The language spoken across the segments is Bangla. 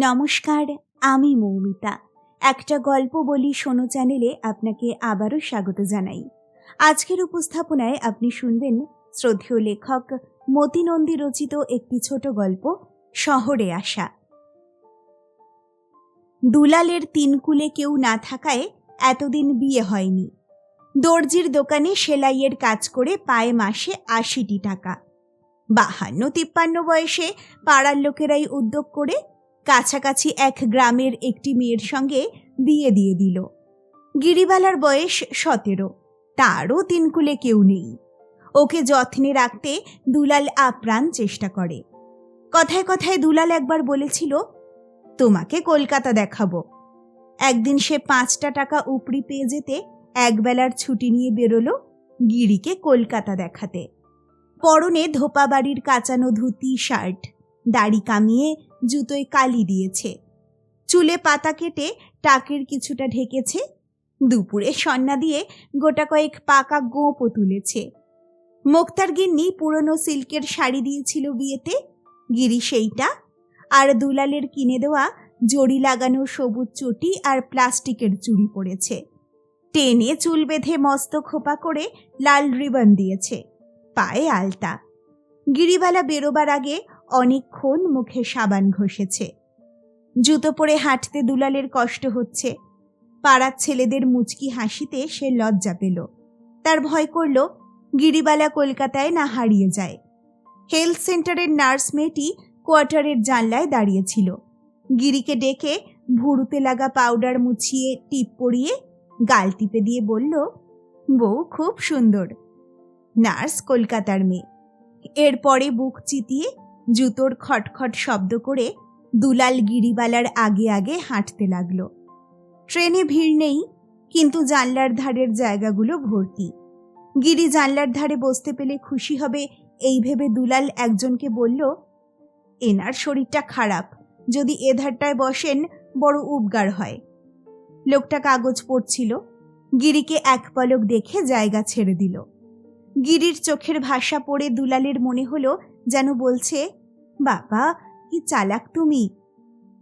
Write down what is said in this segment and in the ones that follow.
নমস্কার, আমি মৌমিতা। একটা গল্প বলি শোনো চ্যানেলে আপনাকে আবারও স্বাগত জানাই। আজকের উপস্থাপনায় আপনি শুনবেন শ্রদ্ধেয় লেখক মতিনন্দী রচিত একটি ছোট গল্প, শহরে আসা। দুলালের তিনকুলে কেউ না থাকায় এতদিন বিয়ে হয়নি। দর্জির দোকানে সেলাইয়ের কাজ করে পায়ে মাসে আশিটি টাকা। বাহান্ন তিপ্পান্ন বয়সে পাড়ার লোকেরাই উদ্যোগ করে কাছাকাছি এক গ্রামের একটি মেয়ের সঙ্গে বিয়ে দিয়ে দিল। গিরিবালার বয়স সতেরো, তারও তিনকুলে কেউ নেই। ওকে যত্নে রাখতে দুলাল আপ্রাণ চেষ্টা করে। কথায় কথায় দুলাল একবার বলেছিল, তোমাকে কলকাতা দেখাবো। একদিন সে পাঁচটা টাকা উপরি পেয়ে যেতে একবেলার ছুটি নিয়ে বেরোলো গিরিকে কলকাতা দেখাতে। পরনে ধোপা বাড়ির কাচানো ধুতি, শার্ট দাড়ি কামিয়ে জুতোয় কালি দিয়েছে। চুলে পাতা কেটে টাকের কিছুটা ঢেকেছে। দুপুরে সন্না দিয়ে গোটা কয়েক পাকা গোঁপও তুলেছে। মোক্তার গিন্নি পুরনো সিল্কের শাড়ি দিয়েছিল বিয়েতে। গিরি সেইটা। আর দুলালের কিনে দেওয়া জড়ি লাগানো সবুজ চটি আর প্লাস্টিকের চুড়ি পড়েছে। টেনে চুল বেঁধে মস্ত খোপা করে লাল রিবন দিয়েছে। পায়ে আলতা। গিরিবালা বেরোবার আগে অনেকক্ষণ মুখে সাবান ঘষেছে। জুতো পরে হাঁটতে দুলালের কষ্ট হচ্ছে। পাড়ার ছেলেদের মুচকি হাসিতে সে লজ্জা পেল। তার ভয় করল, গিরিবালা কলকাতায় না হারিয়ে যায়। হেলথ সেন্টারের নার্স মেয়েটি কোয়ার্টারের জানলায় দাঁড়িয়েছিল। গিরিকে ডেকে ভুরুতে লাগা পাউডার মুছিয়ে, টিপ পরিয়ে, গাল টিপে দিয়ে বলল, বউ খুব সুন্দর। নার্স কলকাতার মেয়ে। এরপরে বুক চিতিয়ে জুতোর খটখট শব্দ করে দুলাল গিরিবালার আগে আগে হাঁটতে লাগল। ট্রেনে ভিড় নেই, কিন্তু জানলার ধারের জায়গাগুলো ভর্তি। গিরি জানলার ধারে বসতে পেলে খুশি হবে এই ভেবে দুলাল একজনকে বলল, এনার শরীরটা খারাপ, যদি এ ধারটায় বসেন বড় উপগার হয়। লোকটা কাগজ পড়ছিল, গিরিকে এক পলক দেখে জায়গা ছেড়ে দিল। গিরির চোখের ভাষা পড়ে দুলালের মনে হলো যেন বলছে বাবা, কি চালাক তুমি।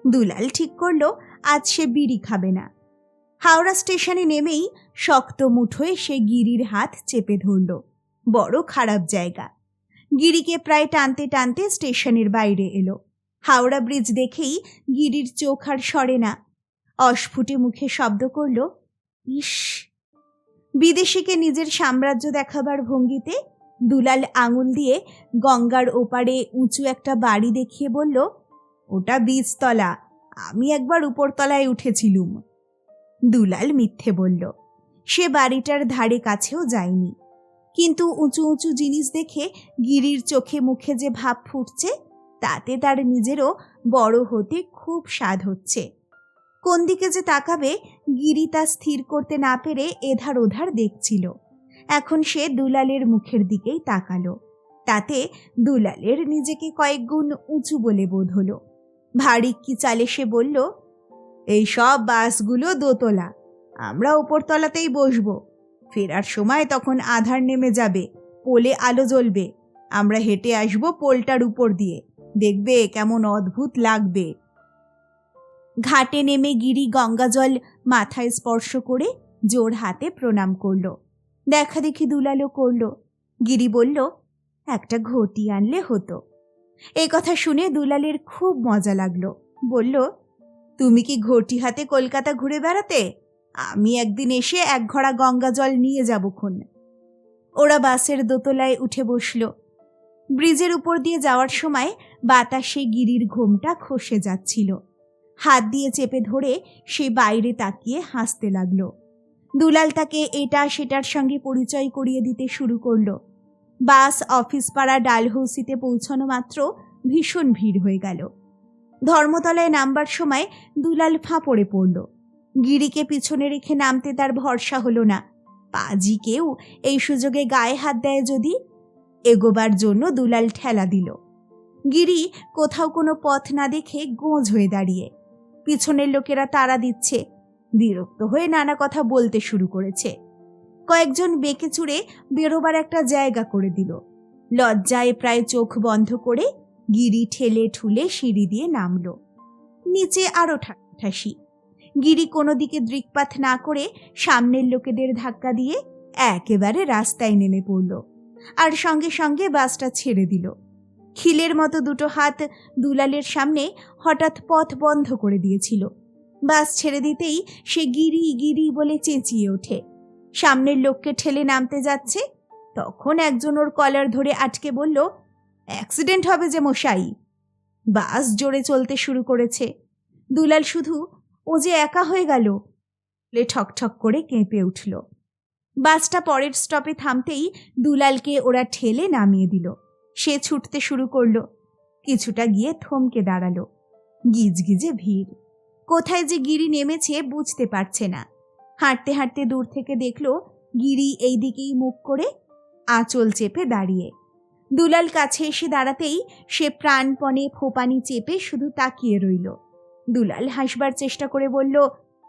দুলাল ঠিক করল, আজ সে বিড়ি খাবে না। হাওড়া স্টেশনে নেমেই শক্ত মুঠোয় সে গিরির হাত চেপে ধরল। বড় খারাপ জায়গা। গিরিকে প্রায় টানতে টানতে স্টেশনের বাইরে এলো। হাওড়া ব্রিজ দেখেই গিরির চোখ আর সরে না। অস্ফুটে মুখে শব্দ করল, ইস! বিদেশিকে নিজের সাম্রাজ্য দেখাবার ভঙ্গিতে দুলাল আঙুল দিয়ে গঙ্গার ওপারে উঁচু একটা বাড়ি দেখিয়ে বলল, ওটা বীজতলা। আমি একবার উপরতলায় উঠেছিলুম। দুলাল মিথ্যে বলল, সে বাড়িটার ধারে কাছেও যায়নি। কিন্তু উঁচু উঁচু জিনিস দেখে গিরির চোখে মুখে যে ভাব ফুটছে, তাতে তার নিজেরও বড় হতে খুব স্বাদ হচ্ছে। কোন দিকে যে তাকাবে গিরি তা স্থির করতে না পেরে এধার ওধার দেখছিল। এখন সে দুলালের মুখের দিকেই তাকালো। তাতে দুলালের নিজেকে কয়েক গুণ উঁচু বলে বোধ হলো। ভারী কি চালে সে বলল, এই সব বাসগুলো দোতলা। আমরা ওপরতলাতেই বসবো। ফেরার সময় তখন আধার নেমে যাবে, পোলে আলো জ্বলবে। আমরা হেঁটে আসব পোলটার উপর দিয়ে। দেখবে কেমন অদ্ভুত লাগবে। ঘাটে নেমে গিরি গঙ্গাজল মাথায় স্পর্শ করে জোর হাতে প্রণাম করল। দেখা দেখি দুলালো করল। গিরি বলল, একটা ঘটি আনলে হতো। এই কথা শুনে দুলালের খুব মজা লাগল। বলল, তুমি কি ঘটি হাতে কলকাতা ঘুরে বেড়াতে? আমি একদিন এসে এক ঘড়া গঙ্গা জল নিয়ে যাব খুন। ওরা বাসের দোতলায় উঠে বসল। ব্রিজের উপর দিয়ে যাওয়ার সময় বাতাসে গিরির ঘোমটা খসে যাচ্ছিল। হাত দিয়ে চেপে ধরে সে বাইরে তাকিয়ে হাসতে লাগল। দুলাল তাকে এটা সেটার সঙ্গে পরিচয় করিয়ে দিতে শুরু করল। বাস, অফিস পাড়া, ডালহৌসিতে পৌঁছানো মাত্র ভীষণ ভিড় হয়ে গেল। ধর্মতলায় নামবার সময় দুলাল ফাঁপড়ে পড়ল। গিরিকে পিছনে রেখে নামতে তার ভরসা হলো না। পাজি কেউ এই সুযোগে গায়ে হাত দেয় যদি? এগোবার জন্য দুলাল ঠেলা দিল। গিরি কোথাও কোনো পথ না দেখে গোঁজ হয়ে দাঁড়িয়ে। পিছনের লোকেরা তাড়া দিচ্ছে। বিরক্ত হয়ে নানা কথা বলতে শুরু করেছে। কয়েকজন বেঁকে চুড়ে বেরোবার একটা জায়গা করে দিল। লজ্জায় প্রায় চোখ বন্ধ করে গিরি ঠেলে ঠুলে সিঁড়ি দিয়ে নামলো। নিচে আরও ঠাসি গিরি কোনো দিকে দৃকপাত না করে সামনের লোকেদের ধাক্কা দিয়ে একেবারে রাস্তায় নেমে পড়ল আর সঙ্গে সঙ্গে বাসটা ছেড়ে দিল। খিলের মতো দুটো হাত দুলালের সামনে হঠাৎ পথ বন্ধ করে দিয়েছিল। বাস ছেড়ে দিতেই সে গিরি গিরি বলে চেঁচিয়ে ওঠে। সামনের লোককে ঠেলে নামতে যাচ্ছে। তখন একজন ওর কলার ধরে আটকে বলল অ্যাক্সিডেন্ট হবে যে মশাই। বাস জোরে চলতে শুরু করেছে। দুলাল শুধু, ও যে একা হয়ে গেল। লে ঠকঠক করে কেঁপে উঠল। বাসটা পরের স্টপে থামতেই দুলালকে ওরা ঠেলে নামিয়ে দিল। সে ছুটতে শুরু করল। কিছুটা গিয়ে থমকে দাঁড়াল। গিজগিজে ভিড়। কোথায় যে গিরি নেমেছে বুঝতে পারছে না। হাঁটতে হাঁটতে দূর থেকে দেখল গিরি এই দিকেই মুখ করে আঁচল চেপে দাঁড়িয়ে। দুলাল কাছে এসে দাঁড়াতেই সে প্রাণপণে ফোপানি চেপে শুধু তাকিয়ে রইল। দুলাল হাসবার চেষ্টা করে বলল,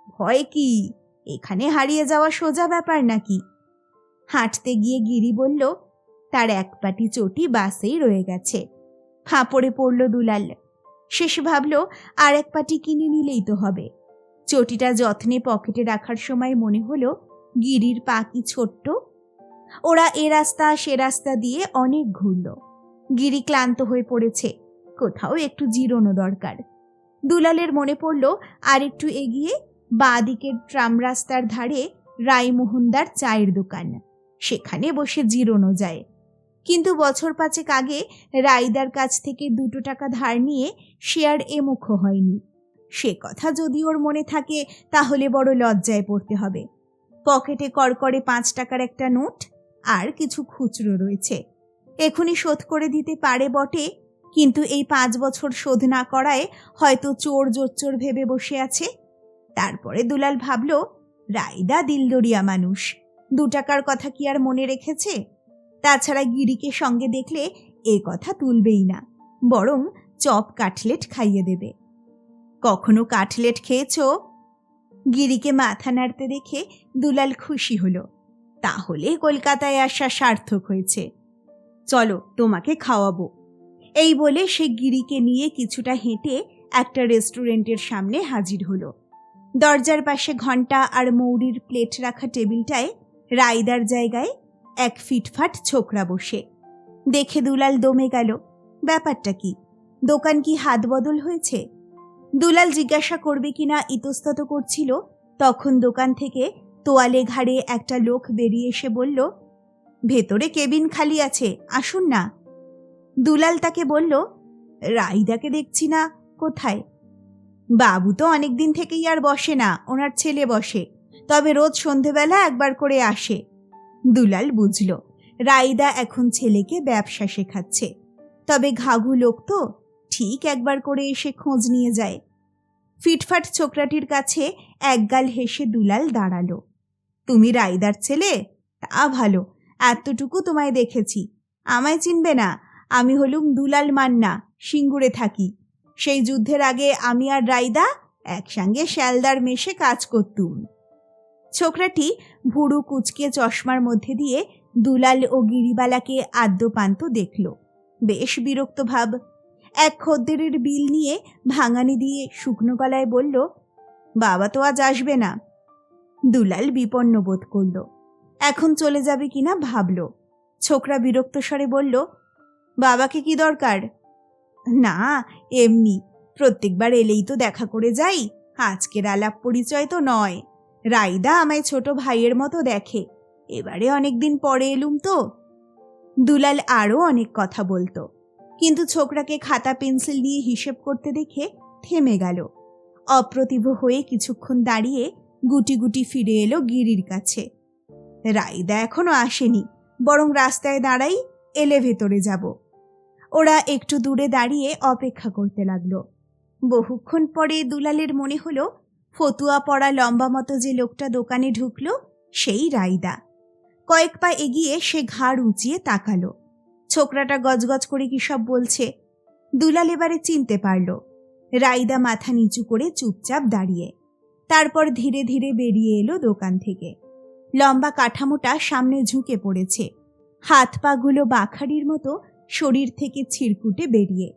ভয় কি? এখানে হারিয়ে যাওয়া সোজা ব্যাপার নাকি? হাঁটতে গিয়ে গিরি বলল, তার এক পাটি চটি বাসেই রয়ে গেছে। হাঁপড়ে পড়ল দুলাল। শেষ ভাবল, আর এক পাটি কিনে নিলেই তো হবে। চটিটা যত্নে পকেটে রাখার সময় মনে হলো, গিরির পা কি ছোট্ট? ওরা এ রাস্তা, সে রাস্তা দিয়ে অনেক ঘুরল। গিরি ক্লান্ত হয়ে পড়েছে, কোথাও একটু জিরোনো দরকার। দুলালের মনে পড়ল, আর একটু এগিয়ে বাঁ দিকের ট্রাম রাস্তার ধারে রায়মোহনদার চায়ের দোকান। সেখানে বসে জিরোনো যায়। কিন্তু বছর পাঁচেক আগে রাইদার কাছ থেকে দুটো টাকা ধার নিয়ে সে আর এমুখ হয়নি। সে কথা যদি ওর মনে থাকে, তাহলে বড় লজ্জায় পড়তে হবে। পকেটে করকরে পাঁচ টাকার একটা নোট আর কিছু খুচরো রয়েছে। এখনই শোধ করে দিতে পারে বটে, কিন্তু এই পাঁচ বছর শোধ না করায় হয়তো চোর জোচ্চোর ভেবে বসে আছে। তারপরে দুলাল ভাবল, রাইদা দিলদরিয়া মানুষ। দু টাকার কথা কি আর মনে রেখেছে? তাছাড়া গিরিকে সঙ্গে দেখলে এ কথা তুলবেই না, বরং চপ কাটলেট খাইয়ে দেবে। কখনো কাটলেট খেয়েছ? গিরিকে মাথা নাড়তে দেখে দুলাল খুশি হলো। তাহলে কলকাতায় আসা সার্থক হয়েছে। চলো তোমাকে খাওয়াবো। এই বলে সে গিরিকে নিয়ে কিছুটা হেঁটে একটা রেস্টুরেন্টের সামনে হাজির হলো। দরজার পাশে ঘণ্টা আর মৌরির প্লেট রাখা টেবিলটায় রাইদার জায়গায় এক ফিটফাট ছোকরা বসে। দেখে দুলাল দমে গেল। ব্যাপারটা কি? দোকান কি হাত বদল হয়েছে? দুলাল জিজ্ঞাসা করবে কিনা ইতস্তত করছিল। তখন দোকান থেকে তোয়ালে ঘাড়ে একটা লোক বেরিয়ে এসে বলল, ভেতরে কেবিন খালি আছে, আসুন না। দুলাল তাকে বলল, রাইদাকে দেখছি না, কোথায়? বাবু তো অনেক দিন থেকেই আর বসে না, ওনার ছেলে বসে, তবে রোজ সন্ধেবেলা একবার করে আসে। দুলাল বুঝল, রাইদা এখন ছেলেকে ব্যবসা শেখাচ্ছে। তবে ঘাঘু লোক তো ঠিক একবার করে এসে খোঁজ নিয়ে যায়। ফিটফাট ছোকরাটির কাছে একগাল হেসে দুলাল দাঁড়াল। তুমি রাইদার ছেলে? তা ভালো, এতটুকু তোমায় দেখেছি। আমায় চিনবে না, আমি হলুম দুলাল মান্না, সিঙ্গুরে থাকি। সেই যুদ্ধের আগে আমি আর রাইদা একসঙ্গে শ্যালদার মেশে কাজ করতুম। ছোকরাটি ভুরু কুচকে চশমার মধ্যে দিয়ে দুলাল ও গিরিবালাকে আদ্যপান্ত দেখল। বেশ বিরক্ত ভাব। এক খদ্দেরের বিল নিয়ে ভাঙানি দিয়ে শুকনো গলায় বলল, বাবা তো আজ আসবে না। দুলাল বিপন্ন বোধ করল। এখন চলে যাবে কিনা ভাবল। ছোকরা বিরক্ত স্বরে বলল, বাবাকে কি দরকার? না, এমনি। প্রত্যেকবার এলেই তো দেখা করে যাই। আজকের আলাপ পরিচয় তো নয়। রাইদা আমায় ছোট ভাইয়ের মতো দেখে। এবারে অনেকদিন পরে এলুম তো। দুলাল আরও অনেক কথা বলতো। কিন্তু ছোকরাকে খাতা পেন্সিল নিয়ে হিসেব করতে দেখে থেমে গেল। অপ্রতিভ হয়ে কিছুক্ষণ দাঁড়িয়ে গুটি গুটি ফিরে এলো গিরির কাছে। রাইদা এখনও আসেনি। বরং রাস্তায় দাঁড়াই এলে ভেতরে যাব। ওরা একটু দূরে দাঁড়িয়ে অপেক্ষা করতে লাগল। বহুক্ষণ পরে দুলালের মনে হলো ফতুয়া পড়া লম্বা মতো যে লোকটা দোকানে ঢুকলো, সেই রাইদা। কয়েক পা এগিয়ে সে ঘাড় উঁচিয়ে তাকালো। ছোকরাটা গজগজ করে কি সব বলছে, দুলাল এবারে চিনতে পারল। রাইদা মাথা নিচু করে চুপচাপ দাঁড়িয়ে। তারপর ধীরে ধীরে বেরিয়ে এলো দোকান থেকে। লম্বা কাঠামোটা সামনে ঝুঁকে পড়েছে। হাত পাগুলো বাখারির মতো শরীর থেকে ছিড়কুটে বেরিয়ে।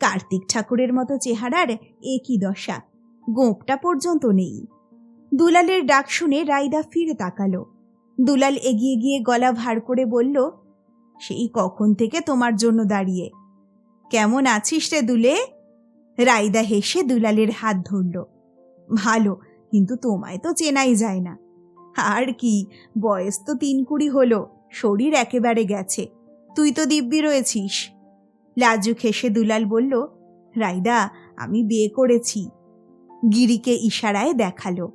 কার্তিক ঠাকুরের মতো চেহারার একই দশা। গোঁপটা পর্যন্ত নেই। দুলালের ডাক শুনে রাইদা ফিরে তাকালো। দুলাল এগিয়ে গিয়ে গলা ভার করে বলল, সেই কখন থেকে তোমার জন্য দাঁড়িয়ে? কেমন আছিস রে দুলে? রাইদা হেসে দুলালের হাত ধরল। ভালো, কিন্তু তোমায় তো চেনাই যায় না। আর কি, বয়স তো তিন কুড়ি হলো, শরীর একেবারে গেছে। তুই তো দিব্যি রয়েছিস। লাজুক হেসে দুলাল বলল, রাইদা, আমি বিয়ে করেছি। গিরিকে ইশারায় দেখাল।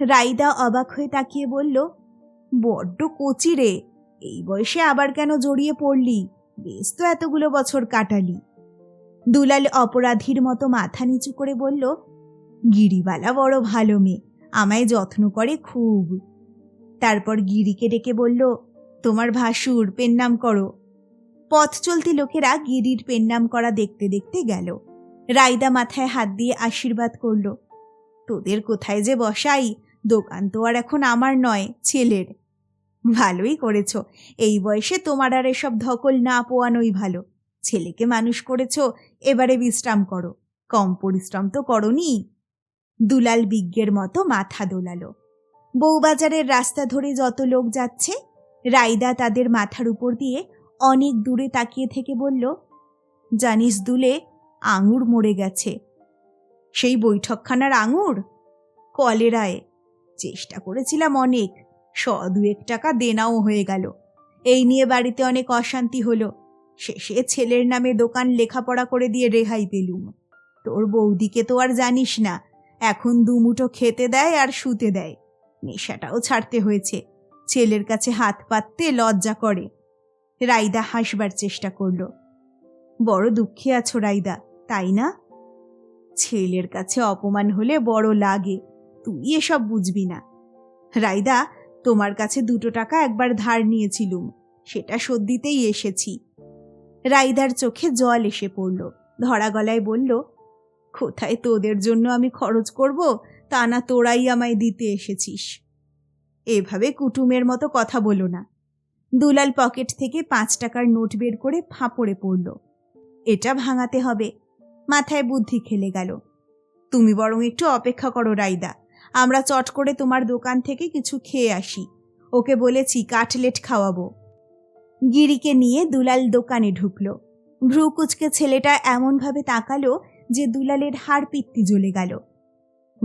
রাইদা অবাক হয়ে তাকিয়ে বলল, বড্ড কচি রে, এই বয়সে আবার কেন জড়িয়ে পড়লি? বেশ তো এতগুলো বছর কাটালি। দুলাল অপরাধীর মতো মাথা নিচু করে বলল, গিরিবালা বড় ভালো মেয়ে, আমায় যত্ন করে খুব। তারপর গিরিকে ডেকে বলল, তোমার ভাসুর পেন নাম করো। পথ চলতি লোকেরা গিরির পেন নাম করা দেখতে দেখতে গেল। রাইদা মাথায় হাত দিয়ে আশীর্বাদ করল। তোদের কোথায় যে বসাই? দোকান তো আর এখন আমার নয়, ছেলের। ভালোই করেছ। এই বয়সে তোমার আর এসব ধকল না পোয়ানোই ভালো। ছেলেকে মানুষ করেছ, এবারে বিশ্রাম করো। কম পরিশ্রম তো করনি। দুলাল বিজ্ঞের মতো মাথা দোলালো। বউবাজারের রাস্তা ধরে যত লোক যাচ্ছে, রাইদা তাদের মাথার উপর দিয়ে অনেক দূরে তাকিয়ে থেকে বলল, জানিস দুলে আঙুর মরে গেছে। সেই বৈঠকখানার আঙুর? কলেরায়। চেষ্টা করেছিলাম অনেক শ দুয়েক টাকা দেনাও হয়ে গেল। এই নিয়ে বাড়িতে অনেক অশান্তি হলো। শেষে ছেলের নামে দোকান লেখাপড়া করে দিয়ে রেহাই পেলুম। তোর বৌদিকে তো আর জানিস না, এখন দুমুঠো খেতে দেয় আর শুতে দেয়। নেশাটাও ছাড়তে হয়েছে। ছেলের কাছে হাত পাততে লজ্জা করে। রাইদা হাসবার চেষ্টা করল। বড় দুঃখে আছো রাইদা। তাই না? ছেলের কাছে অপমান হলে বড় লাগে, তুই এসব বুঝবি না। রাইদা, তোমার কাছে দুটো টাকা একবার ধার নিয়েছিলুম, সেটা শোধ দিতেই এসেছি। রাইদার চোখে জল এসে পড়ল, ধরা গলায় বলল, কোথায় তোদের জন্য আমি খরচ করব? তা না তোরাই আমায় দিতে এসেছিস। এভাবে কুটুমের মতো কথা বলো না। দুলাল পকেট থেকে পাঁচ টাকার নোট বের করে ফাঁপড়ে পড়ল। এটা ভাঙাতে হবে মাথায় বুদ্ধি খেলে গেল। তুমি বরং একটু অপেক্ষা করো, রাইদা। আমরা চট করে তোমার দোকান থেকে কিছু খেয়ে আসি। ওকে বলেছি কাটলেট খাওয়াবো। গিরিকে নিয়ে দুলাল দোকানে ঢুকলো। ভ্রু কুচকে ছেলেটা এমনভাবে তাকালো যে দুলালের হাড় পিত্তি জ্বলে গেল।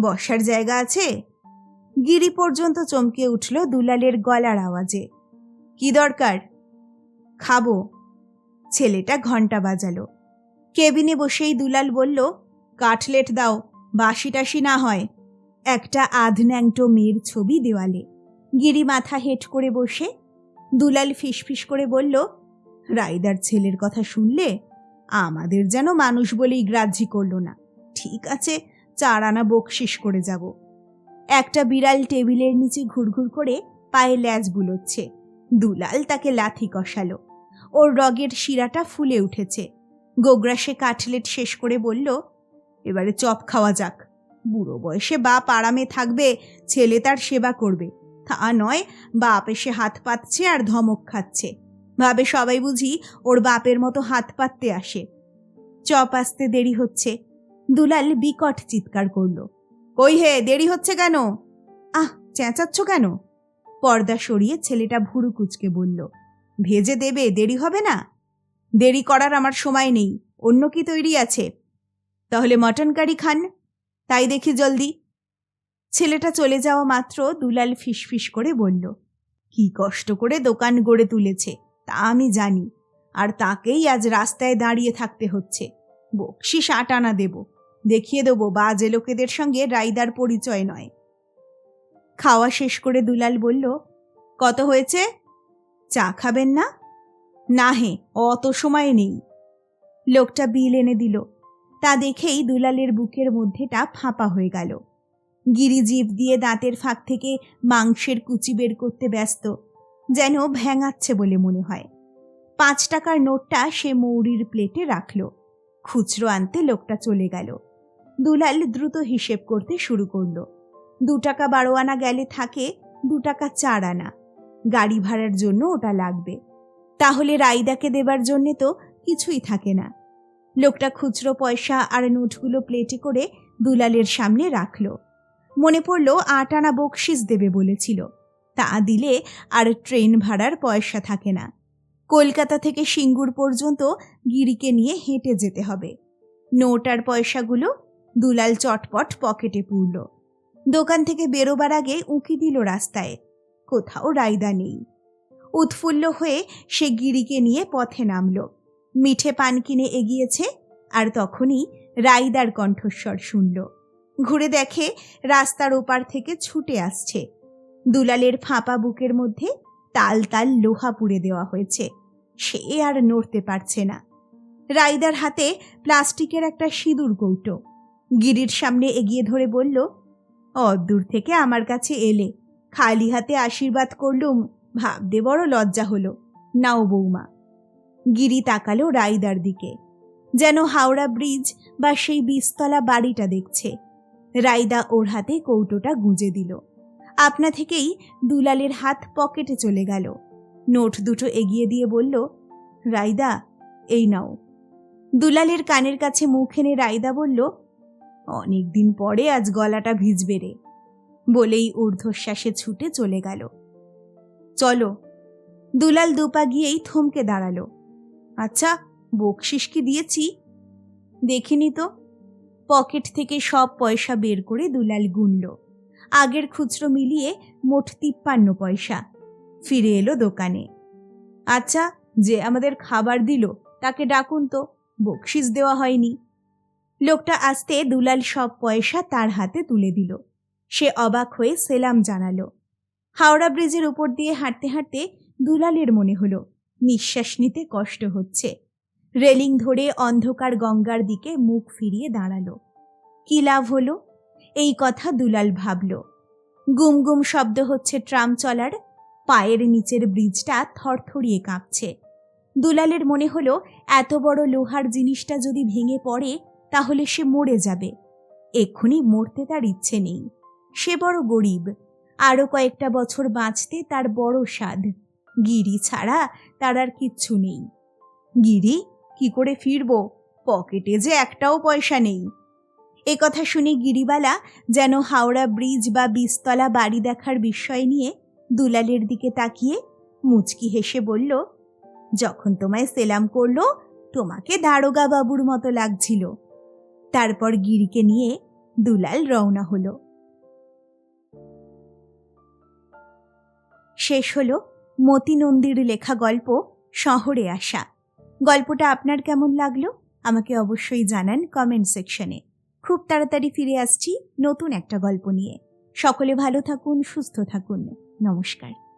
বসার জায়গা আছে? গিরি পর্যন্ত চমকে উঠল দুলালের গলার আওয়াজে। কি দরকার? খাব। ছেলেটা ঘণ্টা বাজালো। কেবিনে বসেই দুলাল বলল কাটলেট দাও বাসি টাসি না হয়। একটা আধন্যাংটো মেয়ের ছবি দেওয়ালে। গিরি মাথা হেট করে বসে। দুলাল ফিসফিস করে বলল রাইদার ছেলের কথা শুনলে আমাদের যেন মানুষ বলেই গ্রাহ্যি করল না। ঠিক আছে চার আনা বকশিস করে যাব। একটা বিড়াল টেবিলের নিচে ঘুরঘুর করে পায়ে ল্যাজ বুলোচ্ছে। দুলাল তাকে লাথি কষালো। ওর রগের শিরাটা ফুলে উঠেছে। গোগ্রাসে কাটলেট শেষ করে বলল, এবারে চপ খাওয়া যাক। বুড়ো বয়সে বাপ আরামে থাকবে, ছেলে তার সেবা করবে। তা নয়, বাপ এসে হাত পাতছে আর ধমক খাচ্ছে। ভাবে সবাই বুঝি ওর বাপের মতো হাত পাততে আসে। চপ আসতে দেরি হচ্ছে। দুলাল বিকট চিৎকার করল, কই হে, দেরি হচ্ছে কেন? আহ, চেঁচাচ্ছ কেন? পর্দা সরিয়ে ছেলেটা ভুরু কুচকে বলল, ভেজে দেবে, দেরি হবে না? দেরি করার আমার সময় নেই। অন্য কি তৈরি আছে? তাহলে মটন কারি খান। তাই দেখি জলদি। ছেলেটা চলে যাওয়া মাত্র দুলাল ফিসফিস করে বলল, কি কষ্ট করে দোকান গড়ে তুলেছে, তা আমি জানি। আর তাকেই আজ রাস্তায় দাঁড়িয়ে থাকতে হচ্ছে। বকশিস আট আনা দেব। দেখিয়ে দেবো, বাজে লোকেদের সঙ্গে রাইদার পরিচয় নয়। খাওয়া শেষ করে দুলাল বলল, কত হয়েছে? চা খাবেন না? না হে অত সময় নেই। লোকটা বিল এনে দিল। তা দেখেই দুলালের বুকের মধ্যেটা ফাঁপা হয়ে গেল। গিরি জিভ দিয়ে দাঁতের ফাঁক থেকে মাংসের কুচি বের করতে ব্যস্ত, যেন ভ্যাঙাচ্ছে বলে মনে হয়। পাঁচ টাকার নোটটা সে মৌরির প্লেটে রাখল। খুচরো আনতে লোকটা চলে গেল। দুলাল দ্রুত হিসেব করতে শুরু করল। দু টাকা বারো আনা গেলে থাকে, দু টাকা চার আনা। গাড়ি ভাড়ার জন্য ওটা লাগবে। তাহলে রাইদাকে দেবার জন্যে তো কিছুই থাকে না। লোকটা খুচরো পয়সা আর নোটগুলো প্লেটে করে দুলালের সামনে রাখল। মনে পড়ল আট আনা বকশিস দেবে বলেছিল। তা দিলে আর ট্রেন ভাড়ার পয়সা থাকে না। কলকাতা থেকে সিঙ্গুর পর্যন্ত গিরিকে নিয়ে হেঁটে যেতে হবে। নোট আর পয়সাগুলো দুলাল চটপট পকেটে পুরল। দোকান থেকে বেরোবার আগে উঁকি দিল রাস্তায়। কোথাও রায়দা নেই। উৎফুল্ল হয়ে সে গিরিকে নিয়ে পথে নামল। মিঠে পান কিনে এগিয়েছে আর তখনই রাইদার কণ্ঠস্বর শুনল। ঘুরে দেখে রাস্তার ওপার থেকে ছুটে আসছে। দুলালের ফাঁপা বুকের মধ্যে তাল তাল লোহা পুড়ে দেওয়া হয়েছে। সে আর নড়তে পারছে না। রাইদার হাতে প্লাস্টিকের একটা সিঁদুর কৌটো। গিরির সামনে এগিয়ে ধরে বলল অদূর থেকে আমার কাছে এলে। খালি হাতে আশীর্বাদ করলুম। ভাবতে বড় লজ্জা হলো। নাও বৌমা। গিরি তাকালো রাইদার দিকে। যেন হাওড়া ব্রিজ বা সেই বিস্তলা বাড়িটা দেখছে। রাইদা ওর হাতে কৌটোটা গুঁজে দিল। আপনা থেকেই দুলালের হাত পকেটে চলে গেল। নোট দুটো এগিয়ে দিয়ে বলল, রাইদা, এই নাও। দুলালের কানের কাছে মুখ এনে রাইদা বলল, অনেকদিন পরে আজ গলাটা ভিজবে রে। বলেই ঊর্ধ্বশ্বাসে ছুটে চলে গেল। চলো। দুলাল দুপা গিয়েই থমকে দাঁড়াল। আচ্ছা বকশিস কি দিয়েছি? দেখিনি তো। পকেট থেকে সব পয়সা বের করে দুলাল গুনল। আগের খুচরো মিলিয়ে মোট তিপ্পান্ন পয়সা। ফিরে এলো দোকানে। আচ্ছা যে আমাদের খাবার দিল, তাকে ডাকুন তো, বকশিস দেওয়া হয়নি। লোকটা আসতে দুলাল সব পয়সা তার হাতে তুলে দিল। সে অবাক হয়ে সেলাম জানালো। হাওড়া ব্রিজের উপর দিয়ে হাঁটতে হাঁটতে দুলালের মনে হলো, নিঃশ্বাস নিতে কষ্ট হচ্ছে। রেলিং ধরে অন্ধকার গঙ্গার দিকে মুখ ফিরিয়ে দাঁড়াল। কি লাভ হলো? এই কথা দুলাল ভাবল। গুম গুম শব্দ হচ্ছে ট্রাম চলার, পায়ের নিচের ব্রিজটা থরথরিয়ে কাঁপছে। দুলালের মনে হলো, এত বড় লোহার জিনিসটা যদি ভেঙে পড়ে, তাহলে সে মরে যাবে। এক্ষুনি মরতে তার ইচ্ছে নেই। সে বড় গরিব। আরও কয়েকটা বছর বাঁচতে তার বড় স্বাদ। গিরি ছাড়া তার আর কিচ্ছু নেই। গিরি, কি করে ফিরবো? পকেটে যে একটাও পয়সা নেই। এ কথা শুনে গিরিবালা যেন হাওড়া ব্রিজ বা বিস্তলা বাড়ি দেখার বিষয় নিয়ে দুলালের দিকে তাকিয়ে মুচকি হেসে বলল, যখন তোমায় সেলাম করল, তোমাকে দারোগা বাবুর মতো লাগছিল। তারপর গিরিকে নিয়ে দুলাল রওনা হলো। শেষ হলো মতি নন্দীর লেখা গল্প শহরে আসা। গল্পটা আপনার কেমন লাগল? আমাকে অবশ্যই জানান কমেন্ট সেকশনে খুব তাড়াতাড়ি ফিরে আসছি নতুন একটা গল্প নিয়ে। সকলে ভালো থাকুন, সুস্থ থাকুন। নমস্কার।